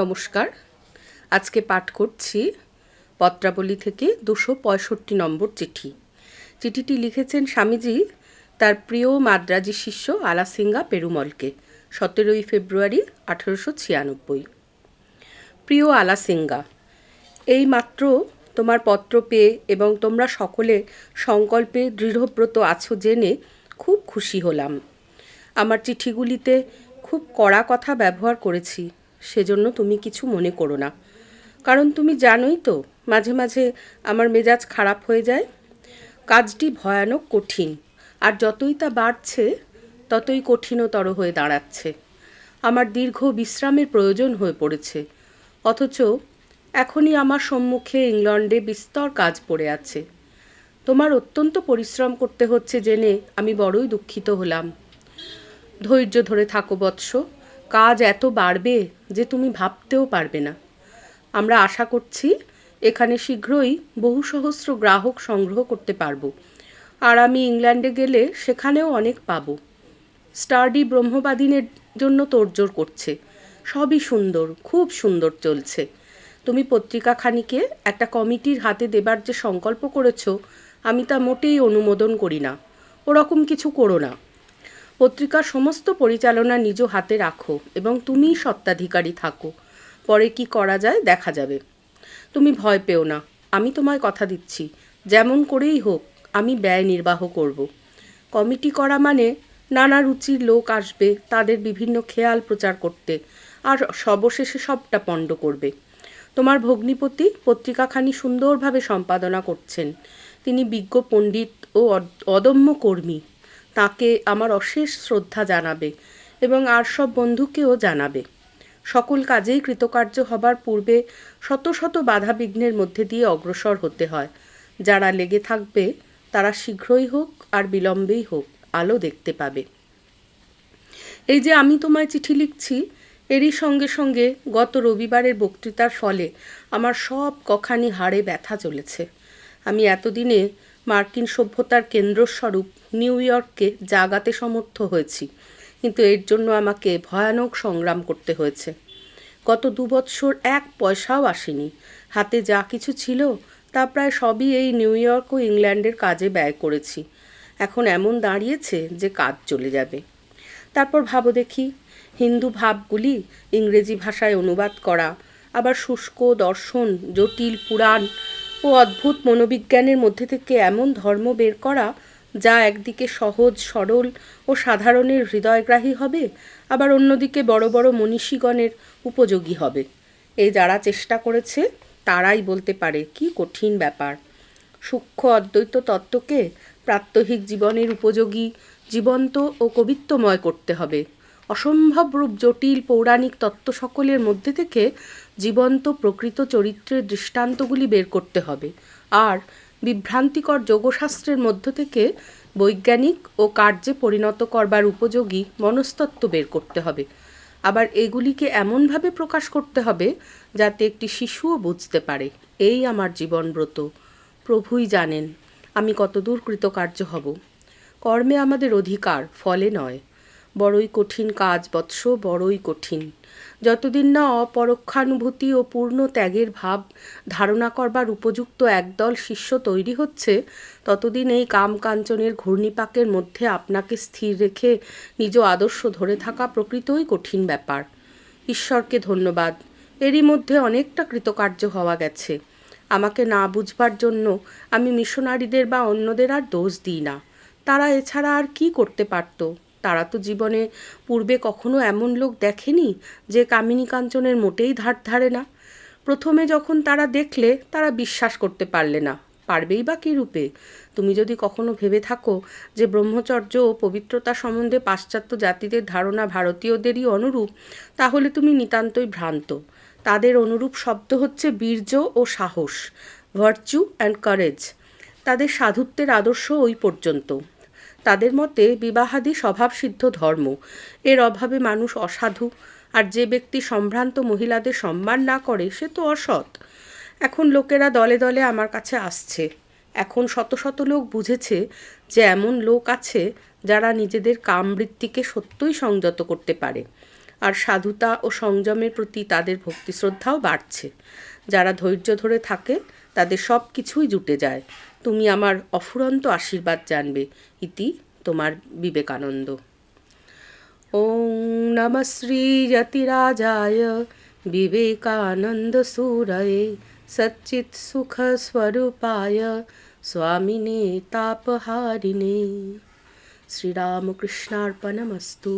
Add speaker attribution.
Speaker 1: নমস্কার। আজকে পাঠ করছি পত্রাবলী থেকে দুশো পঁয়ষট্টি নম্বর চিঠি। চিঠিটি লিখেছেন স্বামীজি তার প্রিয় মাদ্রাজি শিষ্য আলাসিঙ্গা পেরুমলকে, সতেরোই ফেব্রুয়ারি আঠেরোশো ছিয়ানব্বই। প্রিয় আলাসিঙ্গা, এই মাত্র তোমার পত্র পেয়ে এবং তোমরা সকলে সংকল্পে দৃঢ়ব্রত আছো জেনে খুব খুশি হলাম। আমার চিঠিগুলিতে খুব কড়া কথা ব্যবহার করেছি। সেজন্য তুমি কিছু মনে করো না। কারণ তুমি জানোই তো, মাঝে মাঝে আমার মেজাজ খারাপ হয়ে যায়। কাজটি ভয়ানক কঠিন, আর যতই তা বাড়ছে, ততই কঠিনতর হয়ে দাঁড়াচ্ছে। আমার দীর্ঘ বিশ্রামের প্রয়োজন হয়ে পড়েছে, অথচ এখনই আমার সম্মুখে ইংল্যান্ডে বিস্তর কাজ পড়ে আছে। তোমার অত্যন্ত পরিশ্রম করতে হচ্ছে জেনে আমি বড়ই দুঃখিত হলাম। ধৈর্য ধরে থাকো বৎস। কাজ এত বাড়বে যে তুমি ভাবতেও পারবে না। আমরা আশা করছি এখানে শীঘ্রই বহু সহস্র গ্রাহক সংগ্রহ করতে পারব। আর আমি ইংল্যান্ডে গেলে সেখানেও অনেক পাবো। স্টার্ডি ব্রহ্মবাদিনের জন্য তোড়জোড় করছে। সবই সুন্দর, খুব সুন্দর চলছে। তুমি পত্রিকাখানিকে একটা কমিটির হাতে দেবার যে সংকল্প করেছ, আমি তা মোটেই অনুমোদন করি না। ওরকম কিছু করো না। পত্রিকার সমস্ত পরিচালনা নিজ হাতে রাখো এবং তুমিই সত্ত্বাধিকারী থাকো। পরে কি করা যায় দেখা যাবে। তুমি ভয় পেও না, আমি তোমায় কথা দিচ্ছি। যেমন করেই হোক, আমি ব্যয় নির্বাহ করব। কমিটি করা মানে নানা রুচির লোক আসবে, তাদের বিভিন্ন খেয়াল প্রচার করতে, আর সবশেষে সবটা পণ্ড করবে। তোমার ভগ্নিপতি পত্রিকাখানি সুন্দরভাবে সম্পাদনা করছেন। তিনি বিজ্ঞ পণ্ডিত ও অদম্য কর্মী। তাকে আমার অশেষ শ্রদ্ধা জানাবে এবং আর সব বন্ধুকেও জানাবে। সকল কাজেই কৃতকার্য হবার পূর্বে শত শত বাধা বিঘ্নের মধ্যে দিয়ে অগ্রসর হতে হয়। যারা লেগে থাকবে, তারা শীঘ্রই হোক আর বিলম্বেই হোক, আলো দেখতে পাবে। এই যে আমি তোমায় চিঠি লিখছি, এরই সঙ্গে সঙ্গে গত রবিবারের বক্তৃতার ফলে আমার সব কখানি হাড়ে ব্যথা চলেছে। আমি এতদিনে মার্কিন সভ্যতার কেন্দ্রস্বরূপ নিউ ইয়র্ককে জাগাতে সমর্থ হয়েছি। কিন্তু এর জন্য আমাকে ভয়ানক সংগ্রাম করতে হয়েছে। গত দু বৎসর এক পয়সাও আসেনি। হাতে যা কিছু ছিল, তা প্রায় সবই এই নিউ ইয়র্ক ও ইংল্যান্ডের কাজে ব্যয় করেছি। এখন এমন দাঁড়িয়েছে যে কাজ চলে যাবে। তারপর ভাবো দেখি, হিন্দু ভাবগুলি ইংরেজি ভাষায় অনুবাদ করা, আবার শুষ্ক দর্শন, জটিল পুরাণ ও অদ্ভুত মনোবিজ্ঞানের মধ্যে থেকে এমন ধর্ম বের করা যা একদিকে সহজ, সরল ও সাধারণের হৃদয়গ্রাহী হবে, আবার অন্যদিকে বড় বড় মনীষীগণের উপযোগী হবে। এই যারা চেষ্টা করেছে, তারাই বলতে পারে, কি কঠিন ব্যাপার। সূক্ষ্ম অদ্বৈত তত্ত্বকে প্রাত্যহিক জীবনের উপযোগী, জীবন্ত ও কবিত্বময় করতে হবে। অসম্ভব রূপ জটিল পৌরাণিক তত্ত্ব সকলের মধ্যে থেকে জীবন্ত প্রকৃত চরিত্রের দৃষ্টান্তগুলি বের করতে হবে। আর বিভ্রান্তিকর যোগশাস্ত্রের মধ্য থেকে বৈজ্ঞানিক ও কার্যে পরিণত করবার উপযোগী মনস্তত্ত্ব বের করতে হবে। আবার এগুলিকে এমনভাবে প্রকাশ করতে হবে যাতে একটি শিশুও বুঝতে পারে, এই আমার জীবনব্রত। প্রভুই জানেন, আমি কতদূর কৃতকার্য হব। কর্মে আমাদের অধিকার, ফলে নয়। বড়ই কঠিন কাজ বৎস, বড়ই কঠিন। যতদিন না অপরোক্ষানুভূতি ও পূর্ণ ত্যাগের ভাব ধারণা করবার উপযুক্ত একদল শিষ্য তৈরি হচ্ছে, ততদিন এই কাম কাঞ্চনের ঘূর্ণিপাকের মধ্যে আপনাকে স্থির রেখে নিজ আদর্শ ধরে থাকা প্রকৃতই কঠিন ব্যাপার। ঈশ্বরকে ধন্যবাদ। এরই মধ্যে অনেকটা কৃতকার্য হওয়া গেছে। আমাকে না বুঝবার জন্য আমি মিশনারিদের বা অন্যদের আর দোষ দিই না। তারা এছাড়া আর কি করতে পারত? তারা তো জীবনে পূর্বে কখনো এমন লোক দেখেনি যে কামিনী কাঞ্চনের মোটেই ধার ধারে না। প্রথমে যখন তারা দেখলে, তারা বিশ্বাস করতে পারলে না। পারবেই বা কী রূপে তুমি যদি কখনো ভেবে থাকো যে ব্রহ্মচর্য ও পবিত্রতা সম্বন্ধে পাশ্চাত্য জাতিদের ধারণা ভারতীয়দেরই অনুরূপ, তাহলে তুমি নিতান্তই ভ্রান্ত। তাদের অনুরূপ শব্দ হচ্ছে বীর্য ও সাহস, ভার্চু অ্যান্ড কারেজ। তাদের সাধুত্বের আদর্শ ওই পর্যন্ত। তাদের মতে বিবাহাদি স্বভাবসিদ্ধ ধর্ম। এর অভাবে মানুষ অসাধু, আর যে ব্যক্তি সম্ভ্রান্ত মহিলাদের সম্মান না করে, সে তো অসৎ। এখন লোকেরা দলে দলে আমার কাছে আসছে। এখন শত শত লোক বুঝেছে যে এমন লোক আছে যারা নিজেদের কামবৃত্তিকে সত্যই সংযত করতে পারে। আর সাধুতা ও সংযমের প্রতি তাদের ভক্তি শ্রদ্ধাও বাড়ছে। যারা ধৈর্য ধরে থাকে, তাদের সব কিছুই জুটে যায়। তুমি আমার অফুরন্ত আশীর্বাদ জানবে। ইতি তোমার বিবেকানন্দ। ওং নম শ্রী যতিরাজায় বিবেকানন্দ সুরয়ে সচ্চিত সুখ স্বরূপায় স্বামিনে তাপহারিণে। শ্রীরামকৃষ্ণার্পণমস্তু।